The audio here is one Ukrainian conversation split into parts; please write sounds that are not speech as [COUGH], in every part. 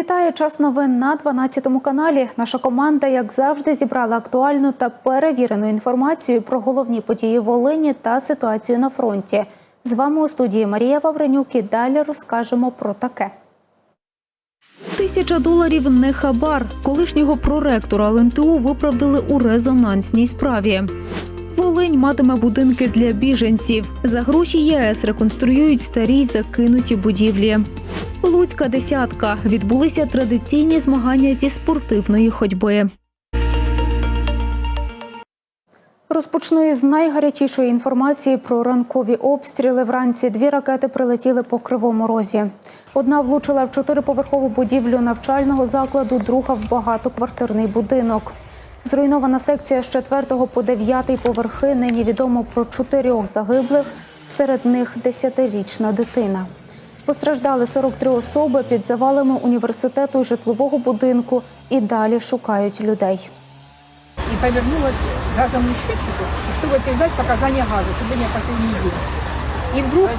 Вітаю час новин на 12 каналі. Наша команда, як завжди, зібрала актуальну та перевірену інформацію про головні події Волині та ситуацію на фронті. З вами у студії Марія Вавренюк і далі розкажемо про таке. Тисяча доларів не хабар. Колишнього проректора ЛНТУ виправдали у резонансній справі. Волинь матиме будинки для біженців. За гроші ЄС реконструюють старі закинуті будівлі. Луцька десятка відбулися традиційні змагання зі спортивної ходьби. Розпочну із найгарячішої інформації про ранкові обстріли. Вранці дві ракети прилетіли по кривому розі. Одна влучила в чотириповерхову будівлю навчального закладу, друга в багатоквартирний будинок. Зруйнована секція з 4 по 9 поверхи. Нині відомо про чотирьох загиблих, серед них 10-річна дитина. Постраждали 43 особи під завалами університету і житлового будинку і далі шукають людей. и повернулась к газовому счетчику, чтобы передать показания газа. Сегодня последний день. И вдруг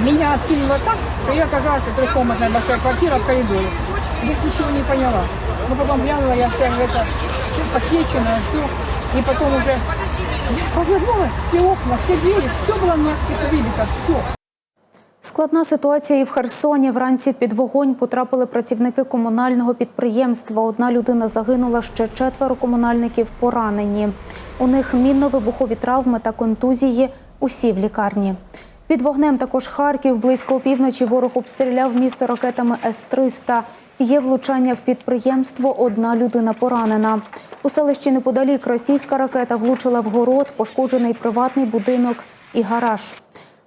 меня откинуло так, что я оказалась в трехкомнатной большой квартире в коридоре Здесь ничего не поняла. Но потом глянула, я вся это все посвеченное, все. И потом уже я повернулась, все окна, все двери, все было насквозь выбито, все. Складна ситуація і в Херсоні. Вранці під вогонь потрапили працівники комунального підприємства. Одна людина загинула, ще четверо комунальників поранені. У них мінно-вибухові травми та контузії. Усі в лікарні. Під вогнем також Харків. Близько опівночі ворог обстріляв місто ракетами С-300. Є влучання в підприємство. Одна людина поранена. У селищі неподалік російська ракета влучила в город, пошкоджений приватний будинок і гараж.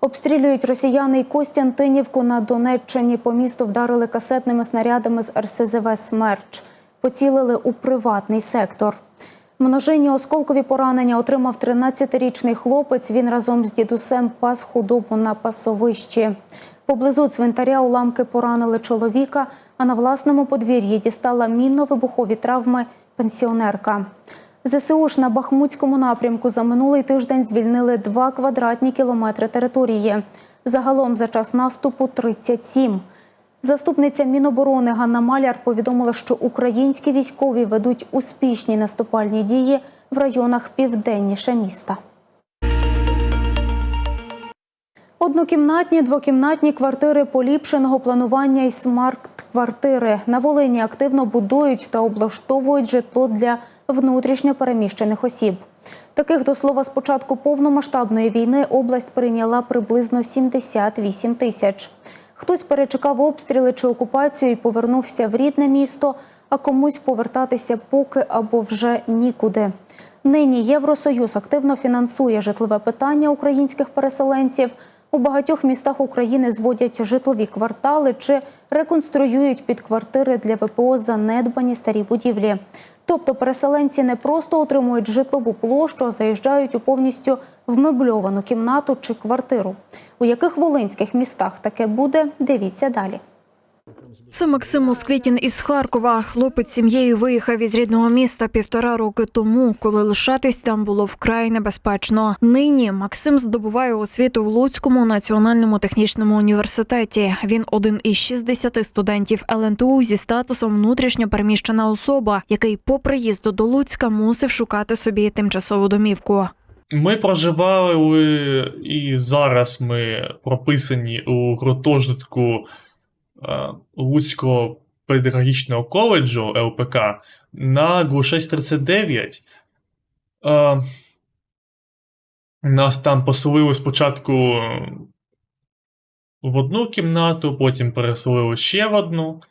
Обстрілюють росіяни й Костянтинівку на Донеччині. По місту вдарили касетними снарядами з РСЗВ Смерч. Поцілили у приватний сектор. Множинні осколкові поранення отримав 13-річний хлопець. Він разом з дідусем пас худобу на пасовищі. Поблизу цвинтаря уламки поранили чоловіка, а на власному подвір'ї дістала мінно-вибухові травми пенсіонерка. ЗСУ ж на Бахмутському напрямку за минулий тиждень звільнили 2 квадратні кілометри території. Загалом за час наступу 37. Заступниця Міноборони Ганна Маляр повідомила, що українські військові ведуть успішні наступальні дії в районах південніше міста. Однокімнатні, двокімнатні квартири поліпшеного планування і смарт-квартири на Волині активно будують та облаштовують житло для внутрішньо переміщених осіб. Таких до слова, з початку повномасштабної війни область прийняла приблизно 78 тисяч. Хтось перечекав обстріли чи окупацію і повернувся в рідне місто, а комусь повертатися поки або вже нікуди. Нині Євросоюз активно фінансує житлове питання українських переселенців. У багатьох містах України зводять житлові квартали чи реконструюють під квартири для ВПО занедбані старі будівлі. Тобто переселенці не просто отримують житлову площу, а заїжджають у повністю вмебльовану кімнату чи квартиру. У яких волинських містах таке буде, дивіться далі. Це Максим Москвітін із Харкова. Хлопець сім'єю виїхав із рідного міста півтора роки тому, коли лишатись там було вкрай небезпечно. Нині Максим здобуває освіту в Луцькому національному технічному університеті. Він один із 60 студентів ЛНТУ зі статусом внутрішньо переміщена особа, який по приїзду до Луцька мусив шукати собі тимчасову домівку. Ми проживали і зараз ми прописані у гуртожитку Луцького педагогічного коледжу ЛПК на Глушесть 39. Е, Нас там поселили спочатку в одну кімнату, потім переселили ще в одну,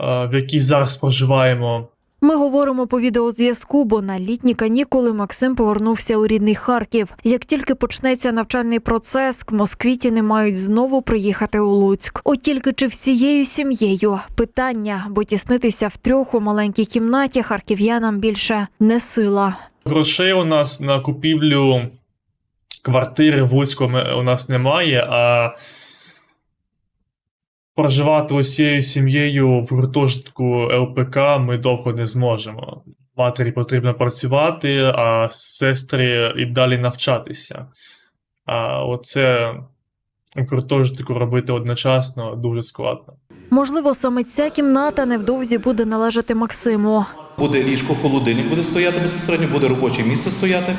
е, в якій зараз проживаємо. Ми говоримо по відеозв'язку, бо на літні канікули Максим повернувся у рідний Харків. Як тільки почнеться навчальний процес, к Москвітіни мають знову приїхати у Луцьк. От тільки чи всією сім'єю питання, бо тіснитися втрьох у маленькій кімнаті харків'янам більше не сила. Грошей у нас на купівлю квартири в Луцьку у нас немає, а проживати усією сім'єю в гуртожитку ЛПК ми довго не зможемо. Матері потрібно працювати, а сестри і далі навчатися. А оце в гуртожитку робити одночасно дуже складно. Можливо, саме ця кімната невдовзі буде належати Максиму. Буде ліжко, холодильник буде стояти безпосередньо, буде робоче місце стояти,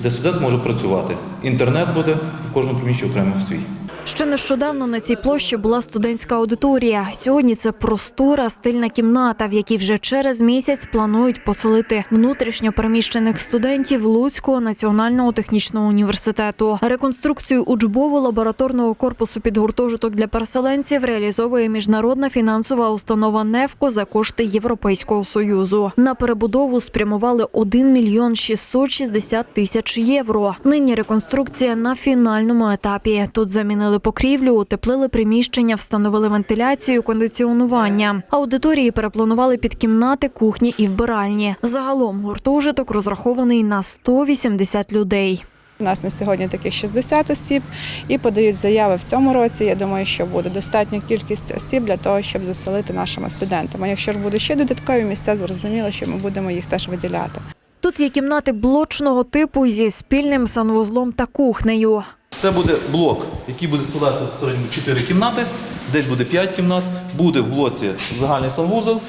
де студент може працювати. Інтернет буде в кожному приміщенні окремо в свій. Ще нещодавно на цій площі була студентська аудиторія. Сьогодні це простора стильна кімната, в якій вже через місяць планують поселити внутрішньо переміщених студентів Луцького національного технічного університету. Реконструкцію учбово-лабораторного корпусу під гуртожиток для переселенців реалізовує міжнародна фінансова установа «Невко» за кошти Європейського союзу. На перебудову спрямували 1 мільйон 660 тисяч євро. Нині реконструкція на фінальному етапі. Тут замінили покрівлю, утеплили приміщення, встановили вентиляцію, кондиціонування. Аудиторії перепланували під кімнати, кухні і вбиральні. Загалом гуртожиток розрахований на 180 людей. У нас на сьогодні таких 60 осіб і подають заяви в цьому році. Я думаю, що буде достатня кількість осіб для того, щоб заселити нашими студентами. Якщо ж будуть ще додаткові місця, зрозуміло, що ми будемо їх теж виділяти. Тут є кімнати блочного типу зі спільним санвузлом та кухнею. Це буде блок, який буде складатися з середньо 4 кімнати, десь буде 5 кімнат. Буде в блоці загальний санвузол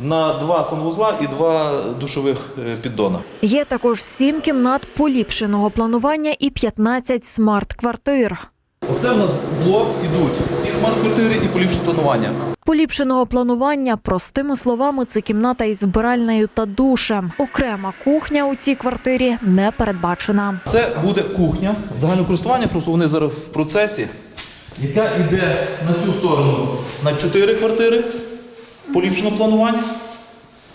на два санвузла і два душових е, піддона. Є також сім кімнат поліпшеного планування і 15 смарт-квартир. Оце в нас блок ідуть і смарт-квартири, і поліпшення планування. Поліпшеного планування, простими словами, це кімната із вбиральнею та душем. Окрема кухня у цій квартирі не передбачена. Це буде кухня загального користування, просто вони зараз в процесі, яка йде на цю сторону на 4 квартири поліпшеного планування.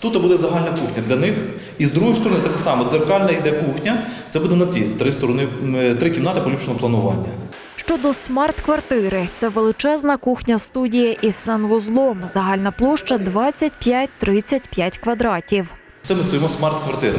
Тут буде загальна кухня для них. І з другої сторони так само дзеркальна йде кухня. Це буде на ті три сторони, три кімнати поліпшеного планування. Щодо смарт-квартири, це величезна кухня студія із санвузлом. Загальна площа 25-35 квадратів. Це ми стоїмо смарт-квартира.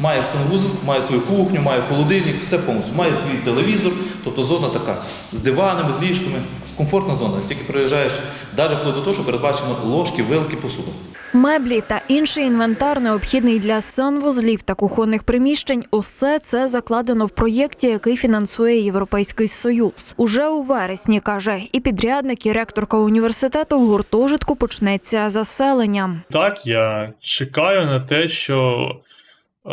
Має санвузол, має свою кухню, має холодильник, все повністю. Має свій телевізор, тобто зона така з диванами, з ліжками. Комфортна зона. Тільки приїжджаєш, навіть вплоть до того, що передбачено ложки, вилки, посуда. Меблі та інший інвентар, необхідний для санвузлів та кухонних приміщень, усе це закладено в проєкті, який фінансує Європейський Союз. Уже у вересні каже і підрядник, і ректорка університету в гуртожитку почнеться заселення. Так, я чекаю на те, що е,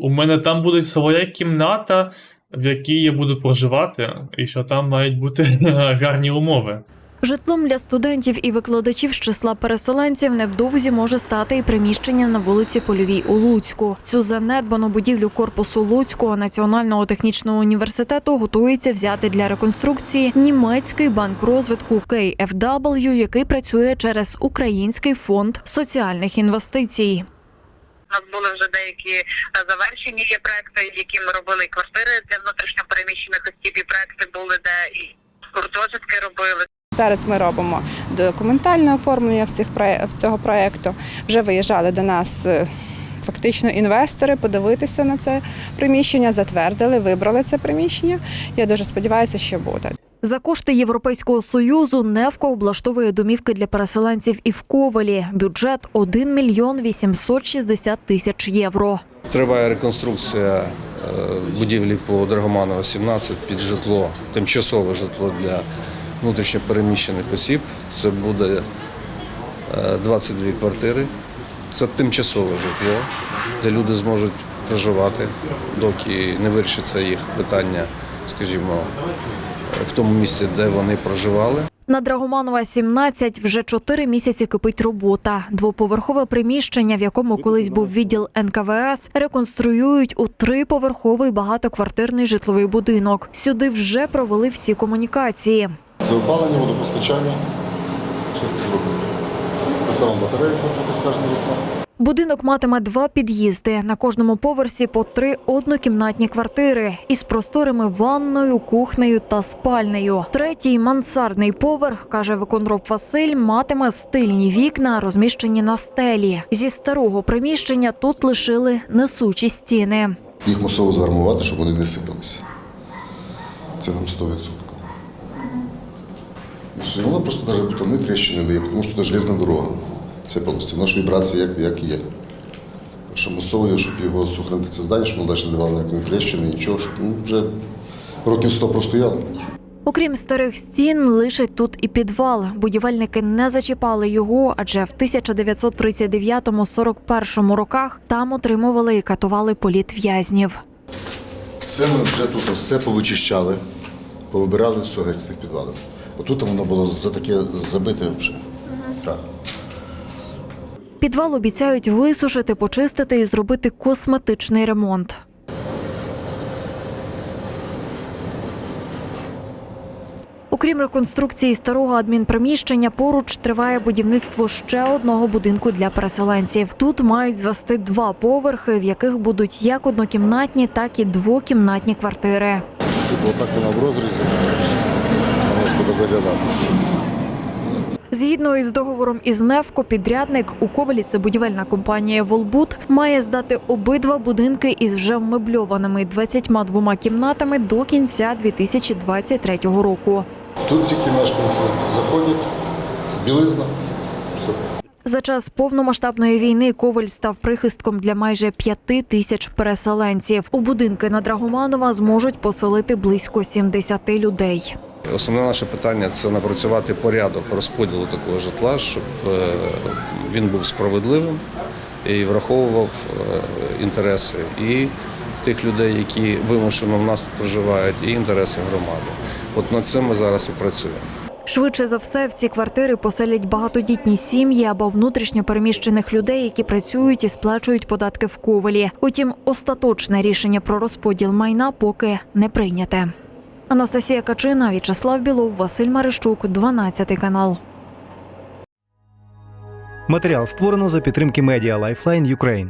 у мене там буде своя кімната, в якій я буду проживати, і що там мають бути [LAUGHS] гарні умови. Житлом для студентів і викладачів з числа переселенців невдовзі може стати і приміщення на вулиці Польовій у Луцьку. Цю занедбану будівлю корпусу Луцького національного технічного університету готується взяти для реконструкції німецький банк розвитку KFW, який працює через Український фонд соціальних інвестицій. У нас були вже деякі е, завершені є проекти, які ми робили квартири для внутрішньопереміщених осіб, і проекти були, де і гуртожитки робили. Зараз ми робимо документальне оформлення всіх цього проєкту. Вже виїжджали до нас е, фактично інвестори подивитися на це приміщення, затвердили, вибрали це приміщення. Я дуже сподіваюся, що буде. За кошти Європейського союзу Невко облаштовує домівки для переселенців і в Ковелі. Бюджет 1 мільйон 860 тисяч євро. Триває реконструкція е, будівлі по Драгоманова 17 під житло, тимчасове житло для внутрішньопереміщених осіб. Це буде е, 22 квартири. Це тимчасове житло, де люди зможуть проживати, доки не вирішиться їх питання, скажімо, в тому місці, де вони проживали. На Драгоманова 17 вже чотири місяці кипить робота. Двоповерхове приміщення, в якому колись був відділ НКВС, реконструюють у триповерховий багатоквартирний житловий будинок. Сюди вже провели всі комунікації. Це опалення, водопостачання. Батареї кожне вікно. Будинок матиме два під'їзди. На кожному поверсі по три однокімнатні квартири із просторими ванною, кухнею та спальнею. Третій мансардний поверх, каже виконроб Василь, матиме стильні вікна, розміщені на стелі. Зі старого приміщення тут лишили несучі стіни. Їх масово заармувати, щоб вони не сипалися. Це нам 100%. І все одно просто навіть бетонні тріщини дає, тому що це железна дорога. Це повністю. Наша вібрація як, як є. Так що масово, щоб його сохранити це здання, щоб воно далі не давало ніякої тріщини, нічого, щоб ну, вже років 100 простояло. Окрім старих стін, лишать тут і підвал. Будівельники не зачіпали його, адже в 1939-41 роках там отримували і катували політв'язнів. Це ми вже тут все повичищали, повибирали все геть з тих підвалів. Отут воно було за таке забите вже. Страх. Підвал обіцяють висушити, почистити і зробити косметичний ремонт. Окрім реконструкції старого адмінприміщення, поруч триває будівництво ще одного будинку для переселенців. Тут мають звести два поверхи, в яких будуть як однокімнатні, так і двокімнатні квартири. Отак вона в розрізі, воно буде виглядати. Згідно із договором із Невко, підрядник у Ковалі це будівельна компанія Волбут має здати обидва будинки із вже вмебльованими 22 кімнатами до кінця 2023 року. Тут тільки мешканці заходять, білизна, все. За час повномасштабної війни Коваль став прихистком для майже п'яти тисяч переселенців. У будинки на Драгоманова зможуть поселити близько 70 людей. Основне наше питання це напрацювати порядок розподілу такого житла, щоб е, він був справедливим і враховував е, інтереси і тих людей, які вимушено в нас проживають, і інтереси громади. От над цим ми зараз і працюємо. Швидше за все, в ці квартири поселять багатодітні сім'ї або внутрішньо переміщених людей, які працюють і сплачують податки в Ковалі. Утім, остаточне рішення про розподіл майна поки не прийняте. Анастасія Качина, В'ячеслав Білов, Василь Марищук, 12 канал. Матеріал створено за підтримки медіа Lifeline Ukraine.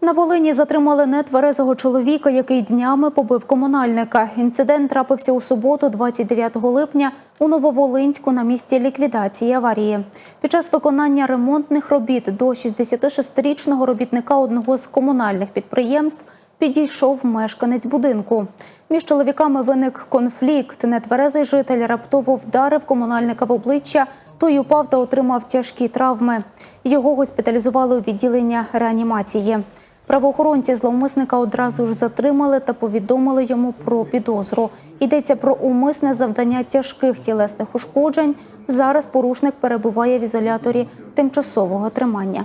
На Волині затримали нетверезого чоловіка, який днями побив комунальника. Інцидент трапився у суботу, 29 липня, у Нововолинську на місці ліквідації аварії. Під час виконання ремонтних робіт до 66-річного робітника одного з комунальних підприємств підійшов мешканець будинку. Між чоловіками виник конфлікт. Нетверезий житель раптово вдарив комунальника в обличчя. Той упав та отримав тяжкі травми. Його госпіталізували у відділення реанімації. Правоохоронці зловмисника одразу ж затримали та повідомили йому про підозру. Йдеться про умисне завдання тяжких тілесних ушкоджень. Зараз порушник перебуває в ізоляторі тимчасового тримання.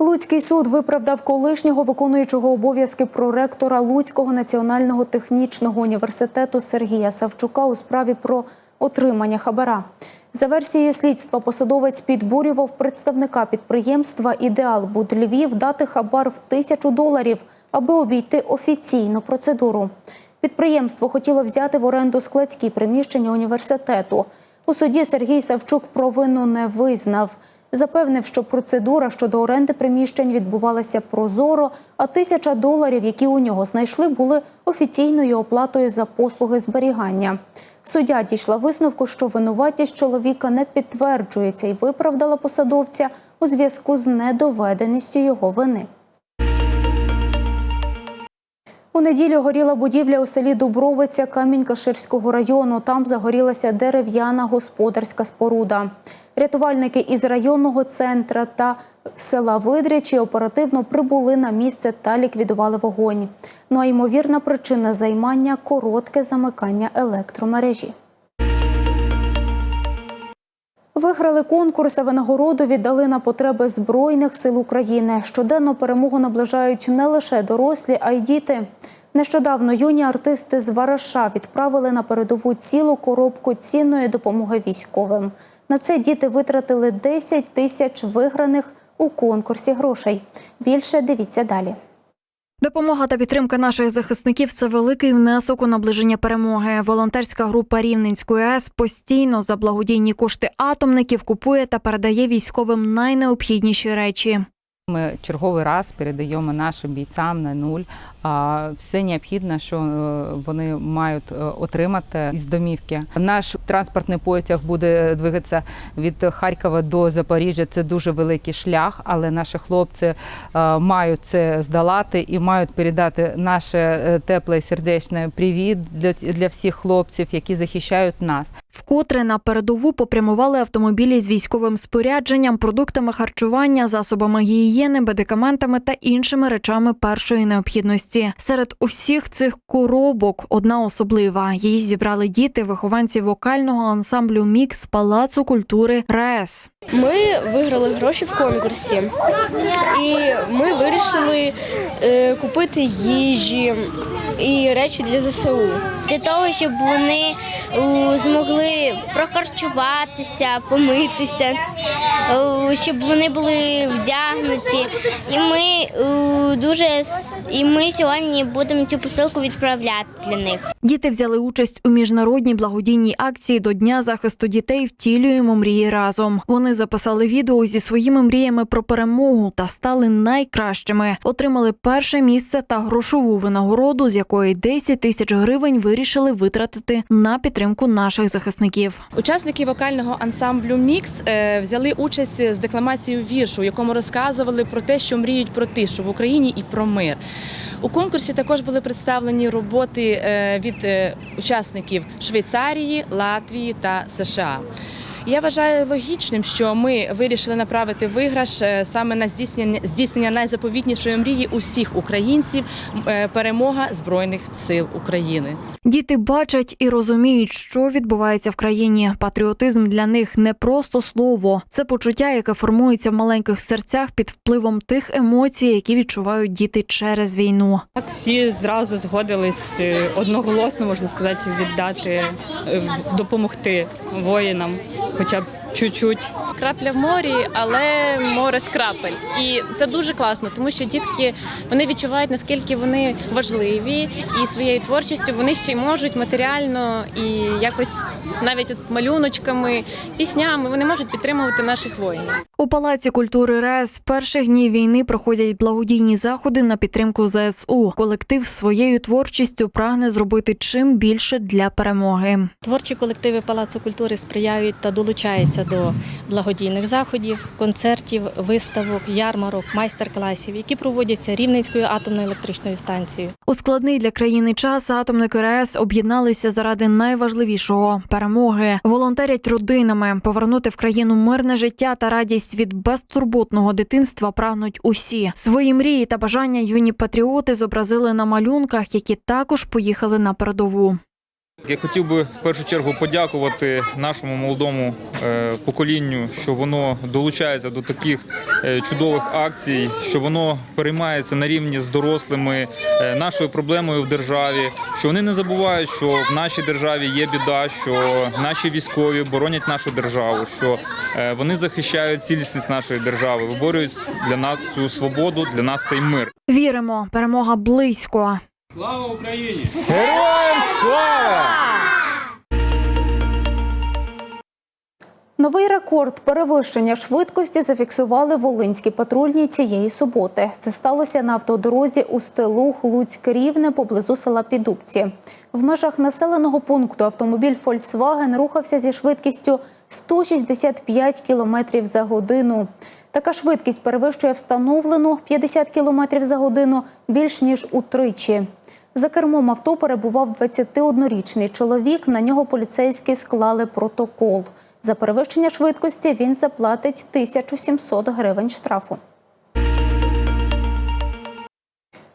Луцький суд виправдав колишнього виконуючого обов'язки проректора Луцького національного технічного університету Сергія Савчука у справі про отримання хабара. За версією слідства, посадовець підбурював представника підприємства Ідеал Буд Львів дати хабар в тисячу доларів, аби обійти офіційну процедуру. Підприємство хотіло взяти в оренду складські приміщення університету. У суді Сергій Савчук провину не визнав. Запевнив, що процедура щодо оренди приміщень відбувалася прозоро, а тисяча доларів, які у нього знайшли, були офіційною оплатою за послуги зберігання. Суддя дійшла висновку, що винуватість чоловіка не підтверджується і виправдала посадовця у зв'язку з недоведеністю його вини. У неділю горіла будівля у селі Дубровиця Камінь-Каширського району. Там загорілася дерев'яна господарська споруда. Рятувальники із районного центра та села Видрячі оперативно прибули на місце та ліквідували вогонь. Ну а ймовірна причина займання коротке замикання електромережі. Виграли конкурс, а винагороду віддали на потреби Збройних сил України. Щоденно перемогу наближають не лише дорослі, а й діти. Нещодавно юні артисти з Вараша відправили на передову цілу коробку цінної допомоги військовим. На це діти витратили 10 тисяч виграних у конкурсі грошей. Більше дивіться далі. Допомога та підтримка наших захисників це великий внесок у наближення перемоги. Волонтерська група Рівненської АЕС постійно за благодійні кошти атомників купує та передає військовим найнеобхідніші речі. Ми черговий раз передаємо нашим бійцям на нуль все необхідне, що е, вони мають е, отримати із домівки. Наш транспортний потяг буде двигатися від Харкова до Запоріжжя. Це дуже великий шлях, але наші хлопці е, мають це здолати і мають передати наше е, тепле і сердечне привіт для, всіх хлопців, які захищають нас. Вкотре на передову попрямували автомобілі з військовим спорядженням, продуктами харчування, засобами гігієни, медикаментами та іншими речами першої необхідності. Серед усіх цих коробок одна особлива. Її зібрали діти, вихованці вокального ансамблю Мікс Палацу культури РаЕС. Ми виграли гроші в конкурсі, і ми вирішили е, купити їжі і речі для ЗСУ. для того, щоб вони е, змогли прохарчуватися, помитися, е, щоб вони були вдягнуті. І ми дуже і ми сьогодні будемо цю посилку відправляти для них. Діти взяли участь у міжнародній благодійній акції до Дня захисту дітей Втілюємо мрії разом. Вони записали відео зі своїми мріями про перемогу та стали найкращими. Отримали перше місце та грошову винагороду, з якої 10 тисяч гривень вирішили витратити на підтримку наших захисників. Учасники вокального ансамблю Мікс е, взяли участь з декламацією віршу, у якому розказували про те, що мріють про тишу в Україні і про мир. У конкурсі також були представлені роботи е, від е, учасників Швейцарії, Латвії та США. Я вважаю логічним, що ми вирішили направити виграш е, саме на здійснення здійснення найзаповітнішої мрії усіх українців е, перемога збройних сил України. Діти бачать і розуміють, що відбувається в країні. Патріотизм для них не просто слово, це почуття, яке формується в маленьких серцях під впливом тих емоцій, які відчувають діти через війну. Так всі зразу згодились е, одноголосно, можна сказати, віддати, допомогти воїнам, хоча б чуть-чуть. Крапля в морі, але море з крапель. І це дуже класно, тому що дітки вони відчувають наскільки вони важливі, і своєю творчістю вони ще й можуть матеріально і якось навіть от малюночками, піснями вони можуть підтримувати наших воїнів. У палаці культури РЕС з перших днів війни проходять благодійні заходи на підтримку ЗСУ. Колектив своєю творчістю прагне зробити чим більше для перемоги. Творчі колективи Палацу культури сприяють та долучаються до благодійних заходів, концертів, виставок, ярмарок, майстер-класів, які проводяться Рівненською атомною електричною станцією. У складний для країни час атомники РАЕС об'єдналися заради найважливішого перемоги. Волонтерять родинами. Повернути в країну мирне життя та радість від безтурботного дитинства прагнуть усі. Свої мрії та бажання юні патріоти зобразили на малюнках, які також поїхали на передову. Я хотів би в першу чергу подякувати нашому молодому е, поколінню, що воно долучається до таких е, чудових акцій, що воно переймається на рівні з дорослими е, нашою проблемою в державі. Що вони не забувають, що в нашій державі є біда, що наші військові боронять нашу державу, що вони захищають цілісність нашої держави, виборюють для нас цю свободу, для нас цей мир. Віримо, перемога близько. Героям слава! Новий рекорд перевищення швидкості зафіксували волинські патрульні цієї суботи. Це сталося на автодорозі у стилу Луцьк-Рівне поблизу села Підубці. В межах населеного пункту автомобіль Volkswagen рухався зі швидкістю 165 км за годину. Така швидкість перевищує встановлену 50 км за годину більш ніж утричі. За кермом авто перебував 21-річний чоловік. На нього поліцейські склали протокол. За перевищення швидкості він заплатить 1700 гривень штрафу.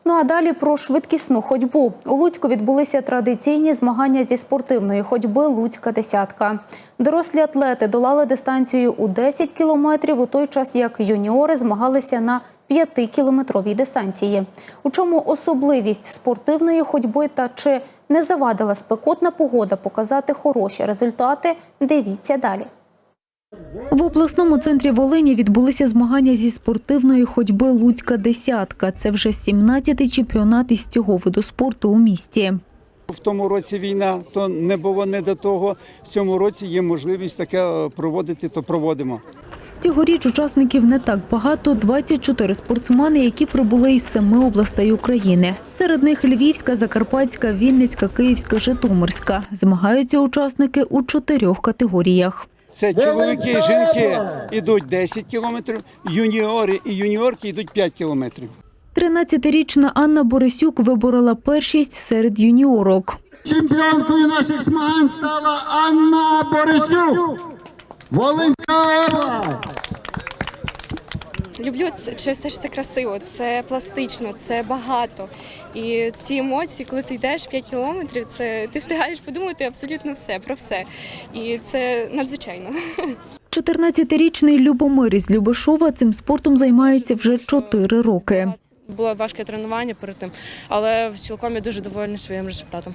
Ну а далі про швидкісну ходьбу. У Луцьку відбулися традиційні змагання зі спортивної ходьби Луцька десятка. Дорослі атлети долали дистанцію у 10 кілометрів, у той час як юніори змагалися на 5-кілометровій дистанції. У чому особливість спортивної ходьби та чи не завадила спекотна погода показати хороші результати? Дивіться далі. В обласному центрі Волині відбулися змагання зі спортивної ходьби Луцька десятка. Це вже 17-й чемпіонат із цього виду спорту у місті. В тому році війна, то не було не до того. В цьому році є можливість таке е, проводити, то проводимо. Цьогоріч учасників не так багато 24 спортсмени, які прибули із семи областей України. Серед них Львівська, Закарпатська, Вінницька, Київська, Житомирська. Змагаються учасники у чотирьох категоріях. Це чоловіки і жінки йдуть 10 кілометрів, юніори і юніорки йдуть 5 кілометрів. 13-річна Анна Борисюк виборола першість серед юніорок. Чемпіонкою наших змагань стала Анна Борисюк. Волинська область. Люблю це через те, що це красиво, це пластично, це багато. І ці емоції, коли ти йдеш 5 кілометрів, це ти встигаєш подумати абсолютно все про все. І це надзвичайно. 14-річний Любомир із Любешова цим спортом займається вже 4 роки. Було важке тренування перед тим, але в цілком я дуже довольна своїм результатом.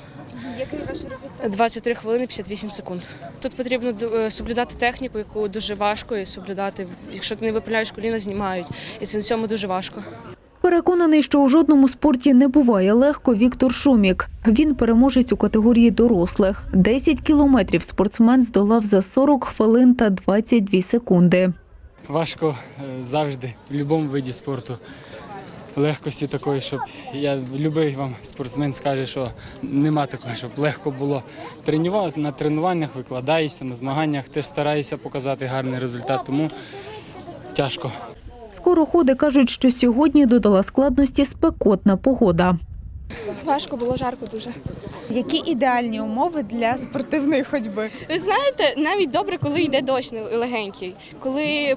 Який ваш результат? 23 хвилини 58 секунд. Тут потрібно е, соблюдати техніку, яку дуже важко і соблюдати. Якщо ти не випиляєш коліна, знімають. І це на цьому дуже важко. Переконаний, що у жодному спорті не буває легко Віктор Шумік. Він переможець у категорії дорослих. 10 кілометрів спортсмен здолав за 40 хвилин та 22 секунди. Важко е, завжди в будь-якому виді спорту. Легкості такої, щоб я любий вам спортсмен скаже, що нема такого, щоб легко було тренувати на тренуваннях, викладаєшся, на змаганнях теж стараюся показати гарний результат, тому тяжко. Скороходи кажуть, що сьогодні додала складності спекотна погода. Важко було жарко дуже. Які ідеальні умови для спортивної ходьби? Ви знаєте, навіть добре, коли йде дощ легенький, коли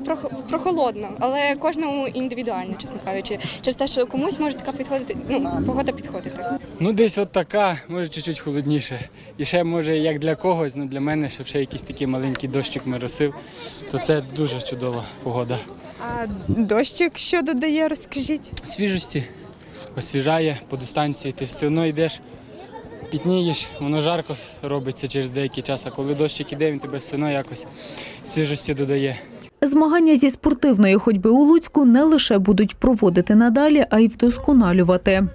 прохолодно, але кожному індивідуально, чесно кажучи, через те, що комусь може така підходити, ну погода підходити. Ну, десь от така, може чуть-чуть холодніше. І ще може як для когось, ну для мене, щоб ще якийсь такий маленький дощик моросив, то це дуже чудова погода. А дощик що додає, розкажіть? свіжості, освіжає по дистанції, ти все одно йдеш, пітнієш, воно жарко робиться через деякий час, а коли дощик іде, він тебе все одно якось свіжості додає. Змагання зі спортивної ходьби у Луцьку не лише будуть проводити надалі, а й вдосконалювати.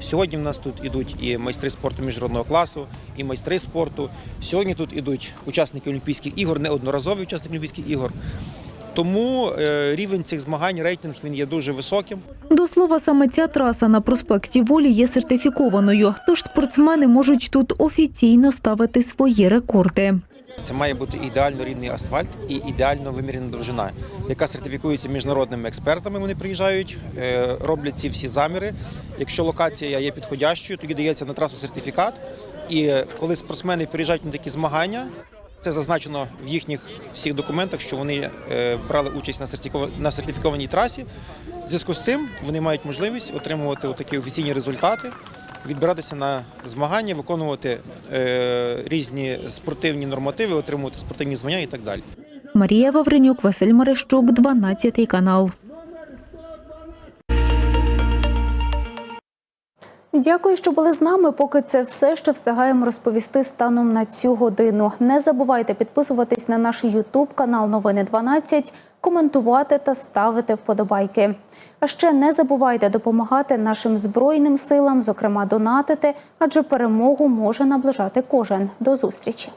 Сьогодні в нас тут ідуть і майстри спорту міжнародного класу, і майстри спорту. Сьогодні тут ідуть учасники Олімпійських ігор, неодноразові учасники Олімпійських ігор. Тому е, рівень цих змагань, рейтинг він є дуже високим. Слова, саме ця траса на проспекті Волі є сертифікованою, тож спортсмени можуть тут офіційно ставити свої рекорди. Це має бути ідеально рівний асфальт і ідеально вимірена довжина, яка сертифікується міжнародними експертами. Вони приїжджають, е, роблять ці всі заміри. Якщо локація є підходящою, тоді дається на трасу сертифікат. І коли спортсмени приїжджають на такі змагання, це зазначено в їхніх всіх документах, що вони е, брали участь на сертифікованій трасі. В зв'язку з цим вони мають можливість отримувати такі офіційні результати, відбиратися на змагання, виконувати е, різні спортивні нормативи, отримувати спортивні звання і так далі. Марія Вавренюк, Василь Мерещук, 12 канал. Дякую, що були з нами. Поки це все, що встигаємо розповісти станом на цю годину. Не забувайте підписуватись на наш Ютуб канал Новини 12, коментувати та ставити вподобайки. А ще не забувайте допомагати нашим збройним силам, зокрема донатити, адже перемогу може наближати кожен. До зустрічі.